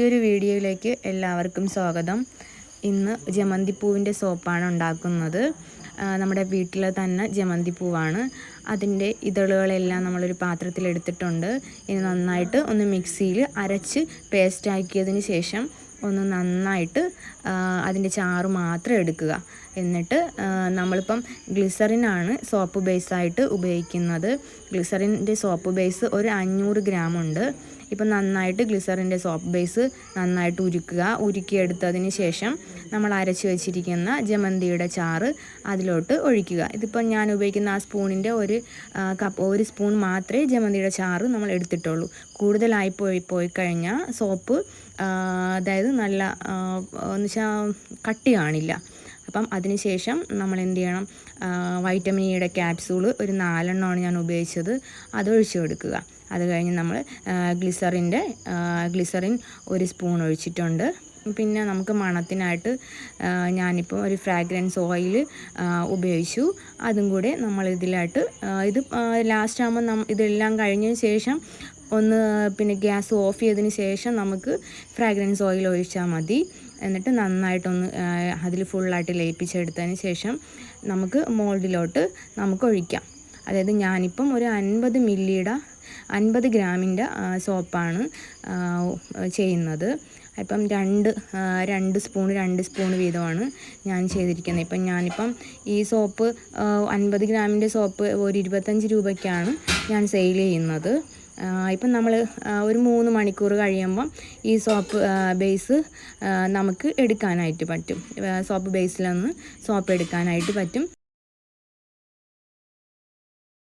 ഈ ഒരു വീഡിയോയിലേക്ക് എല്ലാവർക്കും സ്വാഗതം. ഇന്ന് ജമന്തിപ്പൂവിന്റെ സോപ്പാണ് ഉണ്ടാക്കുന്നത്. നമ്മുടെ വീട്ടിൽ തന്നെ ജമന്തിപ്പൂവാണ്. അതിന്റെ ഇതളുകളെല്ലാം നമ്മളൊരു പാത്രത്തിൽ എടുത്തിട്ടുണ്ട്. ഇനി നന്നായിട്ട് ഒന്ന് മിക്സിയിൽ അരച്ച് പേസ്റ്റ് ആക്കിയതിന് ശേഷം ഒന്ന് നന്നായിട്ട് അതിന്റെ ചാറ് മാത്രം എടുക്കുക. എന്നിട്ട് നമ്മളിപ്പം ഗ്ലിസറിനാണ് സോപ്പ് ബേസായിട്ട് ഉപയോഗിക്കുന്നത്. ഗ്ലിസറിന്റെ സോപ്പ് ബേസ് ഒരു അഞ്ഞൂറ് ഗ്രാം ഉണ്ട് ഇപ്പം നന്നായിട്ട് ഗ്ലിസറിന്റെ സോപ്പ് ബേസ് നന്നായിട്ട് ഉരുക്കുക. ഉരുക്കിയെടുത്തതിന് ശേഷം നമ്മൾ അരച്ച് വെച്ചിരിക്കുന്ന ജമന്തിയുടെ ചാറ് അതിലോട്ട് ഒഴിക്കുക. ഇതിപ്പം ഞാൻ ഉപയോഗിക്കുന്ന ആ സ്പൂണിന്റെ ഒരു കപ്പ് ഒരു സ്പൂൺ മാത്രമേ ജമന്തിയുടെ ചാറ് നമ്മൾ എടുത്തിട്ടുള്ളൂ. കൂടുതലായി പോയി പോയി കഴിഞ്ഞാൽ സോപ്പ് അതായത് നല്ല എന്ന് വെച്ചാൽ കട്ടി കാണില്ല അപ്പം അതിനുശേഷം നമ്മൾ എന്ത് ചെയ്യണം? വൈറ്റമിൻ ഇയുടെ ക്യാപ്സൂൾ ഒരു നാലെണ്ണമാണ് ഞാൻ ഉപയോഗിച്ചത്. അത് ഒഴിച്ചു കൊടുക്കുക. അത് കഴിഞ്ഞ് നമ്മൾ ഗ്ലിസറിന്റെ ഗ്ലിസറിൻ ഒരു സ്പൂൺ ഒഴിച്ചിട്ടുണ്ട്. പിന്നെ നമുക്ക് മണത്തിനായിട്ട് ഞാനിപ്പോൾ ഒരു ഫ്രാഗ്രൻസ് ഓയിൽ ഉപയോഗിച്ചു. അതും കൂടെ നമ്മൾ ഇതിലായിട്ട് ഇത് ലാസ്റ്റ് ആകുമ്പോൾ നം ഇതെല്ലാം കഴിഞ്ഞതിന് ശേഷം ഒന്ന് പിന്നെ ഗ്യാസ് ഓഫ് ചെയ്തതിന് ശേഷം നമുക്ക് ഫ്രാഗ്രൻസ് ഓയിൽ ഒഴിച്ചാൽ മതി. എന്നിട്ട് നന്നായിട്ടൊന്ന് അതിൽ ഫുള്ളായിട്ട് ലയിപ്പിച്ചെടുത്തതിന് ശേഷം നമുക്ക് മോൾഡിലോട്ട് നമുക്ക് ഒഴിക്കാം. അതായത് ഞാനിപ്പം ഒരു അൻപത് മില്ലിയുടെ അൻപത് ഗ്രാമിന്റെ സോപ്പാണ് ചെയ്യുന്നത്. ഇപ്പം രണ്ട് രണ്ട് സ്പൂൺ രണ്ട് സ്പൂൺ വീതമാണ് ഞാൻ ചെയ്തിരിക്കുന്നത്. ഇപ്പം ഞാനിപ്പം ഈ സോപ്പ് അൻപത് ഗ്രാമിന്റെ സോപ്പ് ഒരു ഇരുപത്തഞ്ച് രൂപയ്ക്കാണ് ഞാൻ സെയിൽ ചെയ്യുന്നത്. ഇപ്പം നമ്മൾ ഒരു മൂന്ന് മണിക്കൂർ കഴിയുമ്പം ഈ സോപ്പ് ബേസ് നമുക്ക് എടുക്കാനായിട്ട് പറ്റും. സോപ്പ് ബേസിലൊന്ന് സോപ്പ് എടുക്കാനായിട്ട് പറ്റും.